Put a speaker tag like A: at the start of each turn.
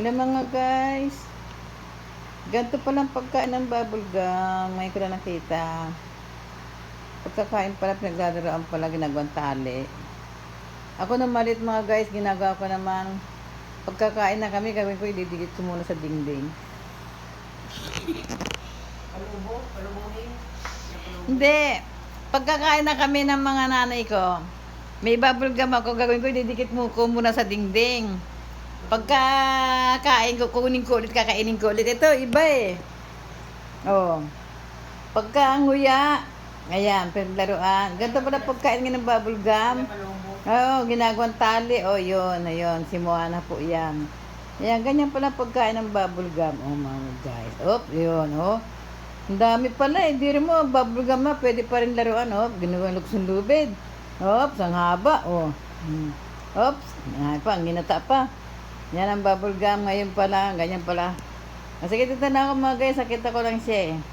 A: Hello mga guys. Ganito palang pagkain ng bubble gum. Ngayon ko na nakita. Pagkakain pala, pinagdadaroan pala, ginagawang tali. Ako na malit mga guys, ginagawa ko naman. Pagkakain na kami, gawin ko, ididikit ko muna sa dingding.
B: Palubo? Palubuhin?
A: Hindi. Pagkakain na kami ng mga nanay ko, may bubble gum ako, gagawin ko, ididikit mo ko muna sa dingding. Pagka ko, kunin ko ulit, kakainin ko ulit. Ito, iba eh. Oh. Pagka nguya, ayan, pinaglaruan. Ganito pala pagkain ng bubble gum. Oo, ginagawang tali. Oh, yun, ayun. Si Moana po yan. Ayan, ganyan pala pagkain ng bubble gum. Oh, mga guys. Oh, yun, oh. Ang dami pala eh. Di rin mo, bubble gum na, pwede pa rin laruan. Oh, ginawang luksong lubid. Oops, ang haba. Oh. Oops, ay pa, ang ginata pa. Yan ang bubble gum ngayon pala. Ganyan pala. Sige, dito na ako mga guys. Sakita ko lang siya eh.